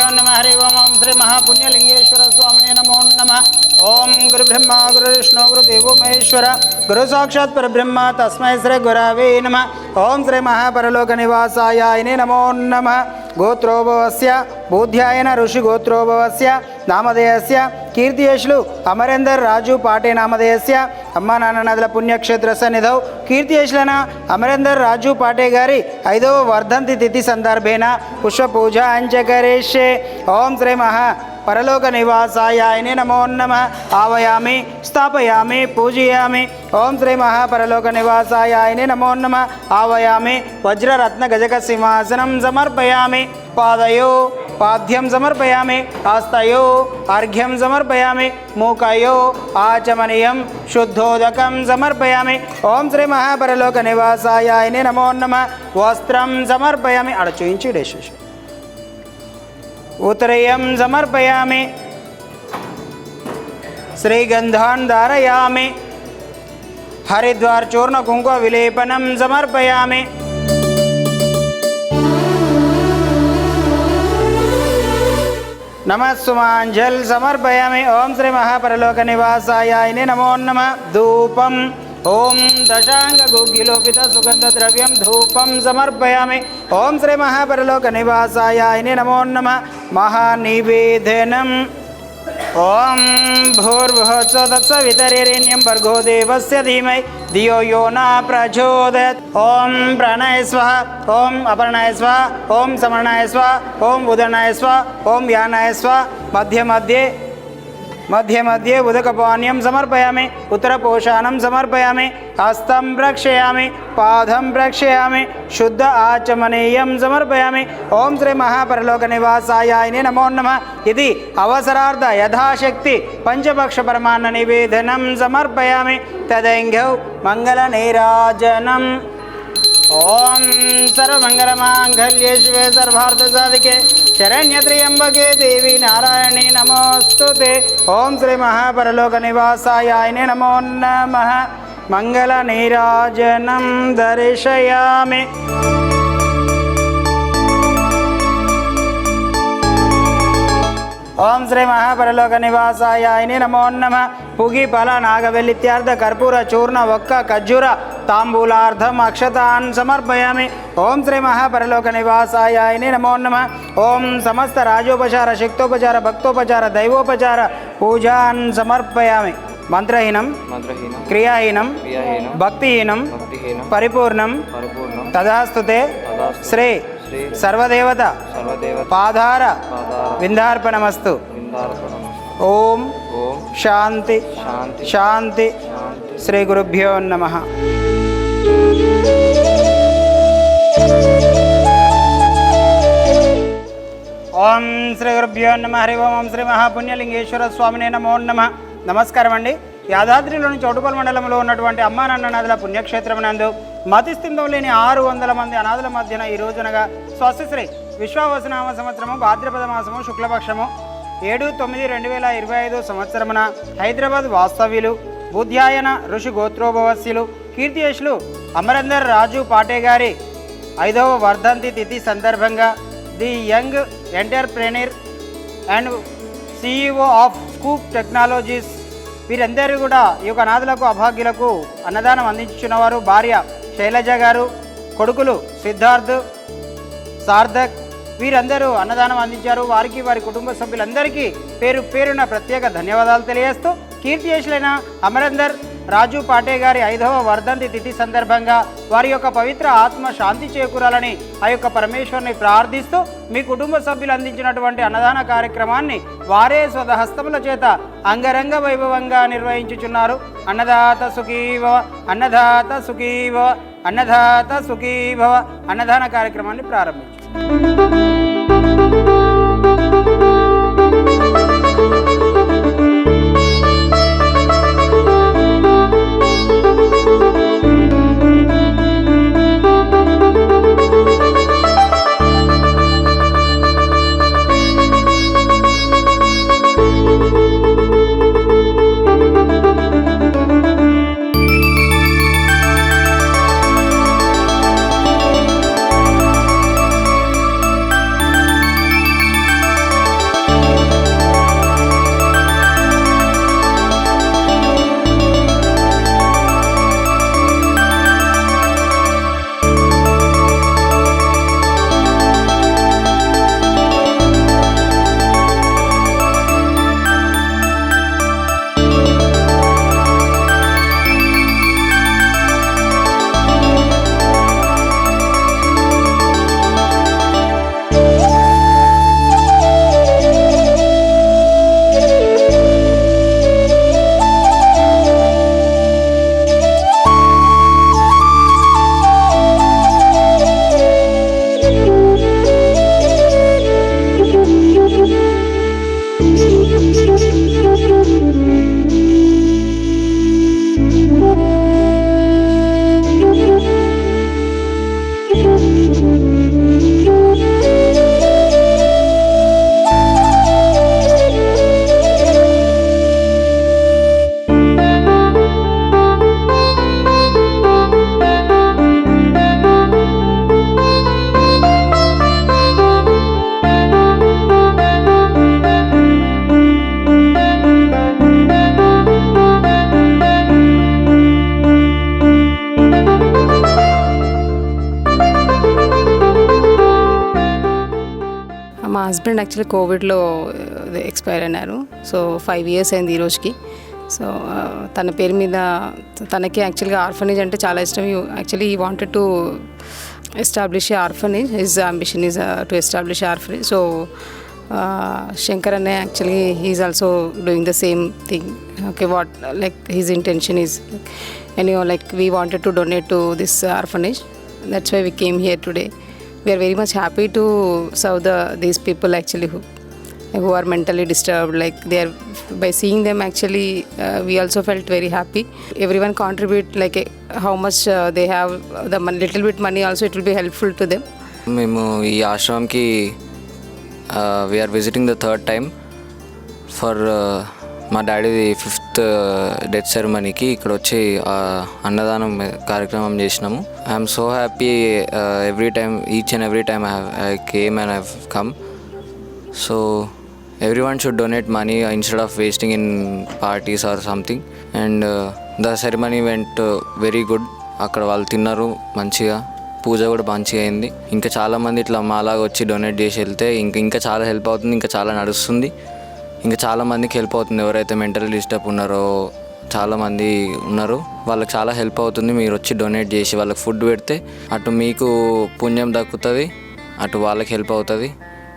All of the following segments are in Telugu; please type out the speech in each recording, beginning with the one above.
గురుభ్యో నమ హరి ఓం ఓం శ్రీ మహాపుణ్యలింగేశ్వర స్వామినే నమో నమ ఓం గురు బ్రహ్మ గురు విష్ణు గురు దేవో మహేశ్వర గురు సాక్షాత్ పరబ్రహ్మ తస్మై శ్రీ గురవే నమ ఓం శ్రీ మహాపరలోక నివాసాయ నమో నమ గోత్రోభవస్య బోధ్యాయన ఋషి గోత్రోభవస్య నామధేయస్య కీర్తియశులు అమరేందర్ రాజు పాటే నామధేయస్య అమ్మా నాన్న నదుల పుణ్యక్షేత్ర సన్నిధౌ కీర్తియశులన అమరేందర్ రాజు పాటే గారి ఐదవ వర్ధంతి తిథి సందర్భేన పుష్పపూజ అంచకరేషే ఓం శ్రీ మహా పరలోక నివాసాయ ఆయనే నమో నమ. ఆవయామి స్థాపయామి పూజయామి. ఓం శ్రీ మహాపరలోక నివాసాయ ఆయనే నమో నమ. ఆవయామి వజ్రరత్న గజక సింహాసనం సమర్పయామి. పాదయో. పాద్యం సమర్పయామి ఆస్తయో అర్ఘ్యం సమర్పయామి మూకయో ఆచమనీయం శుద్ధోదకం సమర్పయామి ఓం శ్రీ మహాపరలోక నివాసాయ ఆయనే నమో నమ వస్త్రం సమర్పయామి అడ చూయించి డేసేసి ఉత్తరయం సమర్పయామి శ్రీగంధాన్ ధారయామి హరిద్వార్ చూర్ణ కుంకుమ విలేపనం సమర్పయామి నమస్సుమాంజల్ సమర్పయామి. ఓం శ్రీ మహాపరలోక నివాసాయ. నమో నమ. ధూపం. ఓం దశాంగ గుగ్గిలోపిత సుగంధ ద్రవ్యం ధూపం సమర్పయామి. ఓం శ్రీ మహాపరలోక నివాసాయ. నమో నమ. మహానివేదనం. ओम भूर्भुः सवितरिरेण्यं भर्गो देवस्य धीमहि धियो यो न प्रचोदयत्। ॐ प्रणय स्वः ॐ अपर्णय स्वः ॐ समर्णय स्वः ॐ उदनाय स्वः ॐ यानाय स्वः मध्ये मध्ये मध्ये मध्ये उदकपानीयं समर्पयामि, उत्तरपोषाणं समर्पयामि, हस्तं प्रक्षयामि, पादं प्रक्षयामि, शुद्ध आचमनीयं समर्पयामि। ॐ श्री महापरलोकनिवासायायने नमो नमः। इति अवसरार्थ यथाशक्ति पञ्चपक्षपरमान्ननिवेदनं समर्पयामि, तदैङ्घौ मङ्गलनीराजनम्। ॐ सर्वमङ्गलमाङ्गल्ये सर्वार्थसाधिके ಶರಣ್ಯತ್ರಿ ಎಂಬಗೆ ದೇವಿ ನಾರಾಯಣಿ ನಮೋಸ್ತುತೆ. ಓಂ ಶ್ರೀ ಮಹಾಪರಲೋಕ ನಿವಾಸಾಯಾಯನೇ ನಮೋ ನಮಃ. ಮಂಗಲ ನೀರಾಜನಂ ದರ್ಶಯಾಮಿ. ಓಂ ಶ್ರೀ ಮಹಾಪರಲೋಕ ನಿವಾಸಾಯ ಐನೇ ನಮೋ ನಮಃ. ಪುಗಿ ಫಲ ನಾಗವೆಲ್ಲಿತ್ಯಾರ್ಧ ಕರ್ಪೂರ ಚೂರ್ಣ ಒಕ್ಕ ಖಜ್ಜೂರ కర్పూర చూర్ణ ఒక్క ఖజ్జూర తాంబూలార్థం అక్షతాన్ సమర్పయామి ఓం శ్రీ మహాపరలోక నివాసాయ ఆయనే నమో నమ ఓం సమస్త రాజోపచార శక్తోపచార భక్తోపచార దైవోపచార పూజాన్ సమర్పయామి మంత్రహీనం మంత్రహీనం క్రియాహీనం క్రియాహీనం భక్తిహీనం భక్తిహీనం పరిపూర్ణం పరిపూర్ణం తదాస్తుతే తదాస్తు శ్రీ శ్రీ సర్వదేవత సర్వదేవత పాదార పాదార విందార్పణమస్తు విందార్పణం ఓం ఓం శాంతి శాంతి శాంతి శాంతి శ్రీ గురుభ్యో నమ ఓం శ్రీ గురుభ్యో నమ. హరి ఓం. శ్రీ మహాపుణ్యలింగేశ్వర స్వామినే నమో నమ. నమస్కారం అండి యాదాద్రిలోని చౌటుపల్ మండలంలో ఉన్నటువంటి అమ్మా నాన్న నదుల పుణ్యక్షేత్రమునందు మతిస్థిందం లేని ఆరు వందల మంది అనాథుల మధ్యన ఈ రోజునగా స్వస్తిశ్రీ విశ్వావసనామ సంవత్సరము భాద్రపద మాసము శుక్లపక్షము. ఏడు తొమ్మిది రెండు వేల ఇరవై ఐదు సంవత్సరమున హైదరాబాద్ వాస్తవ్యులు బుద్ధ్యాయన ఋషి గోత్రోభవస్యులు కీర్తియశులు అమరందర్ రాజు పాటే గారి ఐదవ వర్ధంతి తిథి సందర్భంగా the young entrepreneur and CEO of Scoop Technologies వీరందరూ కూడా ఈ యొక్క అనాథులకు అభాగ్యులకు అన్నదానం అందించున్నవారు భార్య శైలజ గారు కొడుకులు సిద్ధార్థ్ సార్థక్ వీరందరూ అన్నదానం అందించారు. వారికి వారి కుటుంబ సభ్యులందరికీ పేరు పేరున ప్రత్యేక ధన్యవాదాలు తెలియజేస్తూ కీర్తిశేషులైన అమరందర్ రాజు పాటే గారి ఐదవ వర్ధంతి తిథి సందర్భంగా వారి యొక్క పవిత్ర ఆత్మ శాంతి చేకూరాలని ఆ యొక్క పరమేశ్వరుని ప్రార్థిస్తూ మీ కుటుంబ సభ్యులు అందించినటువంటి అన్నదాన కార్యక్రమాన్ని వారే స్వతహస్తముల చేత అంగరంగ వైభవంగా నిర్వహించుచున్నారు. అన్నదాత సుఖీవ అన్నదాత సుఖీవ అన్నదాత సుఖీభవ అన్నదాన కార్యక్రమాన్ని ప్రారంభించారు హస్బెండ్ యాక్చువల్లీ కోవిడ్లో ఎక్స్పైర్ అయినారు సో ఫైవ్ ఇయర్స్ అయింది ఈ రోజుకి. సో తన పేరు మీద తనకి యాక్చువల్గా ఆర్ఫనేజ్ అంటే చాలా ఇష్టం. Actually he wanted to establish orphanage his ambition is to establish orphanage so Shankar అనే actually he is also doing the same thing okay what like his intention is any like we wanted to donate to this orphanage that's why we came here today we are very much happy to serve the these people actually who who are mentally disturbed like they are by seeing them actually uh, we also felt very happy everyone contribute like uh, how much uh, they have the mon- little bit money also it will be helpful to them మేము ఈ ఆశ్రమంకి we're visiting the third time for మా డాడీది ఫిఫ్త్ డెత్ సెరమనీకి ఇక్కడ వచ్చి అన్నదానం కార్యక్రమం చేసినాము. I'm so happy every time each and every time I came and I come. So every one should donate money instead of wasting in parties or something. And the ceremony went very good. అక్కడ వాళ్ళు తిన్నారు మంచిగా. పూజ కూడా మంచిగా అయింది. ఇంకా చాలామంది ఇట్లా మాలాగా వచ్చి డొనేట్ చేసి వెళ్తే ఇంకా ఇంకా చాలా హెల్ప్ అవుతుంది ఇంకా చాలా నడుస్తుంది. ఇంకా చాలామందికి హెల్ప్ అవుతుంది. ఎవరైతే మెంటల్ డిస్టర్బ్ ఉన్నారో చాలామంది ఉన్నారు. వాళ్ళకి చాలా హెల్ప్ అవుతుంది. మీరు వచ్చి డొనేట్ చేసి వాళ్ళకి ఫుడ్ పెడితే అటు మీకు పుణ్యం దక్కుతుంది అటు వాళ్ళకి హెల్ప్ అవుతుంది.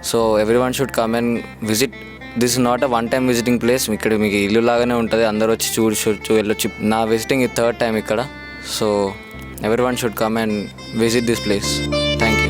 So every one should come and visit this not a one time visiting place ఇక్కడ మీకు ఇల్లు లాగానే ఉంటుంది. అందరూ వచ్చి చూడొచ్చు వెళ్ళొచ్చు. నా విజిటింగ్ ఇది థర్డ్ టైం ఇక్కడ. So every one should come and visit this place thank you